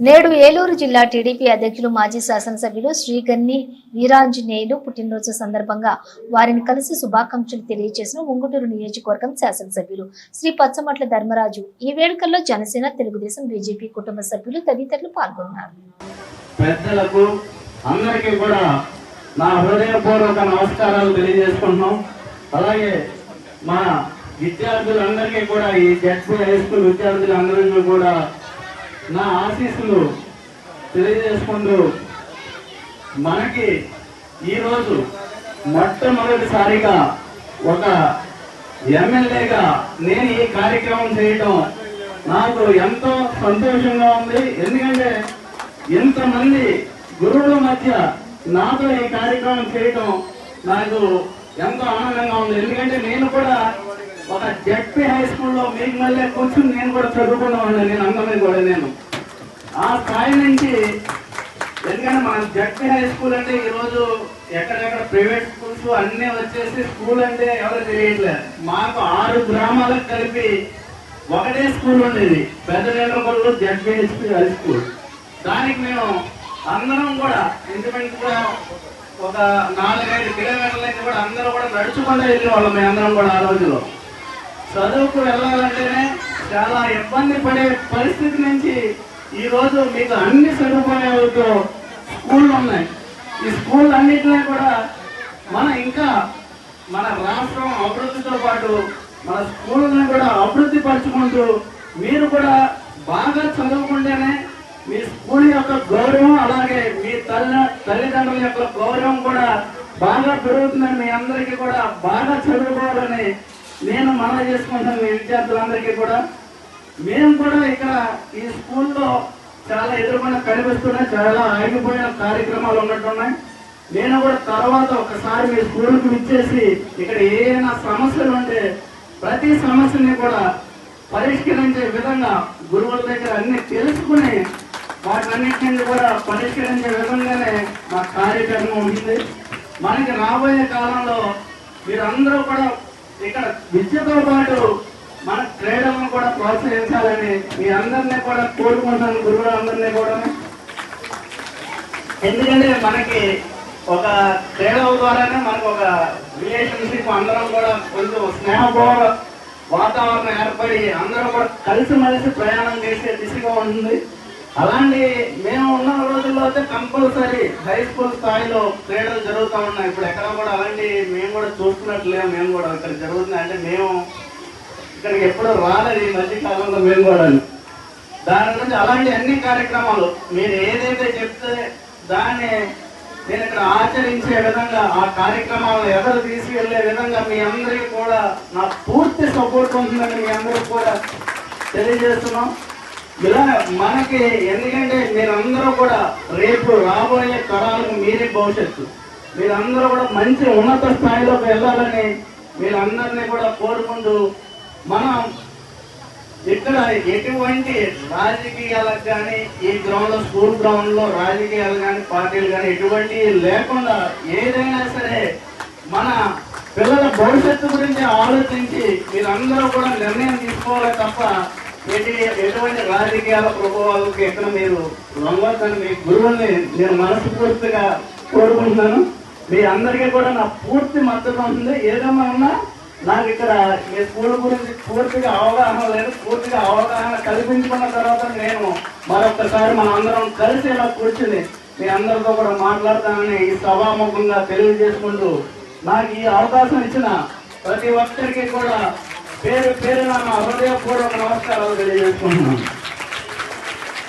నేడు ఏలూరు జిల్లా టీడీపీ అధ్యక్షులు మాజీ శాసనసభ్యులు శ్రీగన్ని వీరాంజనేయులు పుట్టినరోజు సందర్భంగా వారిని కలిసి శుభాకాంక్షలు తెలియజేసిన ఉంగుటూరు నియోజకవర్గం శాసనసభ్యులు శ్రీ పచ్చమట్ల ధర్మరాజు. ఈ వేడుకల్లో జనసేన తెలుగుదేశం బీజేపీ కుటుంబ సభ్యులు తదితరులు పాల్గొన్నారు. పెద్దలకు అందరికీ కూడా నా హృదయపూర్వక నమస్కారాలు తెలియజేసుకుంటున్నాం. అలాగే మా విద్యార్థులందరికీ కూడా ఈ జడ్పీ హై స్కూల్ విద్యార్థులందరికీ కూడా నా ఆశీస్సులు తెలియజేసుకుంటూ మనకి ఈరోజు మొట్టమొదటిసారిగా ఒక ఎమ్మెల్యేగా నేను ఈ కార్యక్రమం చేయటం నాకు ఎంతో సంతోషంగా ఉంది. ఎందుకంటే ఇంతమంది గురువుల మధ్య నాతో ఈ కార్యక్రమం చేయటం నాకు ఎంతో ఆనందంగా ఉంది. ఎందుకంటే నేను కూడా ఒక జడ్పీ హై స్కూల్లో మీకు మళ్ళీ కొంచెం నేను కూడా చదువుకున్నాను నేను అందమే కూడా నేను. ఆ స్థాయి నుంచి ఎందుకంటే మన జడ్పీ హై స్కూల్ అంటే ఈరోజు ఎక్కడెక్కడ ప్రైవేట్ స్కూల్స్ అన్నీ వచ్చేసి స్కూల్ అంటే ఎవరు తెలియట్లేదు మాకు ఆరు గ్రామాలకు కలిపి ఒకటే స్కూల్ ఉండేది. పెద్ద నేలకొల్లు జడ్పీహెచ్పి హై స్కూల్. దానికి మేము అందరం కూడా ఇంచుమించుగా ఒక నాలుగైదు కిలోమీటర్ల కూడా అందరూ కూడా నడుచుకుంటూ వెళ్ళిన వాళ్ళం మీ అందరం కూడా ఆ రోజులో చదువుకు వెళ్ళాలంటేనే చాలా ఇబ్బంది పడే పరిస్థితి నుంచి ఈరోజు మీకు అన్ని సదుపాయాలతో స్కూళ్ళు ఉన్నాయి. ఈ స్కూల్ అన్నింటినీ కూడా మన ఇంకా మన రాష్ట్రం అభివృద్ధితో పాటు మన స్కూళ్ళని కూడా అభివృద్ధి పరచుకుంటూ మీరు కూడా బాగా చదువుకుంటేనే మీ స్కూల్ యొక్క గౌరవం అలాగే మీ తల్లి తల్లిదండ్రుల యొక్క గౌరవం కూడా బాగా పెరుగుతుందని మీ అందరికీ కూడా బాగా చదువుకోవాలని నేను మనవి చేసుకుంటాను మీ విద్యార్థులందరికీ కూడా. మేము కూడా ఇక్కడ ఈ స్కూల్లో చాలా ఎదుర్కొన్న కనిపిస్తున్నాయి చాలా ఆగిపోయిన కార్యక్రమాలు ఉన్నట్టున్నాయి. నేను కూడా తర్వాత ఒకసారి మీ స్కూల్కి ఇచ్చేసి ఇక్కడ ఏదైనా సమస్యలు ఉంటే ప్రతి సమస్యని కూడా పరిష్కరించే విధంగా గురువుల దగ్గర అన్ని తెలుసుకుని వాటన్నిటిని కూడా పరిష్కరించే విధంగానే మా కార్యక్రమం ఉంటుంది మనకి రాబోయే కాలంలో మీరందరూ కూడా ఇక్కడ విద్యతో పాటు మన క్రీడలను కూడా ప్రోత్సహించాలని మీ అందరినీ కూడా కోరుకుంటాను గురువులందరినీ కూడా. ఎందుకంటే మనకి ఒక క్రీడల ద్వారానే మనకు ఒక రిలేషన్షిప్ అందరం కూడా కొంచెం స్నేహపూర్వ వాతావరణం ఏర్పడి అందరం కూడా కలిసిమెలిసి ప్రయాణం చేసే దిశగా ఉంటుంది. అలాంటి మేము ఉన్న రోజుల్లో అయితే కంపల్సరీ హై స్కూల్ స్థాయిలో క్రీడలు జరుగుతూ ఉన్నాయి. ఇప్పుడు ఎక్కడ కూడా అలాంటి మేము కూడా చూస్తున్నట్లేము మేము కూడా ఇక్కడ జరుగుతున్నాయి. అంటే మేము ఇక్కడికి ఎప్పుడు రాలేదు ఈ మధ్య కాలంలో మేము కూడా దాని గురించి అలాంటి అన్ని కార్యక్రమాలు మీరు ఏదైతే చెప్తే దాన్ని నేను ఇక్కడ ఆచరించే విధంగా ఆ కార్యక్రమాలను ఎవరు తీసుకెళ్ళే విధంగా మీ అందరికీ కూడా నా పూర్తి సపోర్ట్ ఉంటుందని మీ అందరికీ కూడా తెలియజేస్తున్నాం. ఇలా మనకి ఎందుకంటే మీరందరూ కూడా రేపు రాబోయే తరాలకు మీరే భవిష్యత్తు. మీరందరూ కూడా మంచి ఉన్నత స్థాయిలోకి వెళ్ళాలని మీరందరినీ కూడా కోరుకుంటూ మనం ఇక్కడ ఎటువంటి రాజకీయాలకు కానీ ఈ గ్రౌండ్లో స్కూల్ గ్రౌండ్లో రాజకీయాలు కానీ పార్టీలు కానీ ఎటువంటి లేకుండా ఏదైనా సరే మన పిల్లల భవిష్యత్తు గురించి ఆలోచించి మీరందరూ కూడా నిర్ణయం తీసుకోవాలి తప్ప ఎటువంటి రాజకీయాల ప్రభావాలకు ఎక్కడ మీరు లొంగొద్దని మీ గురువుల్ని నేను మనస్ఫూర్తిగా కోరుకుంటున్నాను. మీ అందరికీ కూడా నా పూర్తి మద్దతు ఉంది ఏదైనా ఉన్నా నాకు ఇక్కడ మీ స్కూల్ గురించి పూర్తిగా అవగాహన లేదు. పూర్తిగా అవగాహన కల్పించుకున్న తర్వాత నేను మరొకసారి మన అందరం కలిసి ఇలా కూర్చుని మీ అందరితో కూడా మాట్లాడతానని ఈ సభాముఖంగా తెలియజేసుకుంటూ నాకు ఈ అవకాశం ఇచ్చిన ప్రతి ఒక్కరికి కూడా పేరు పేరున నా హృదయపూర్వక నమస్కారాలు తెలియజేసుకుంటున్నాను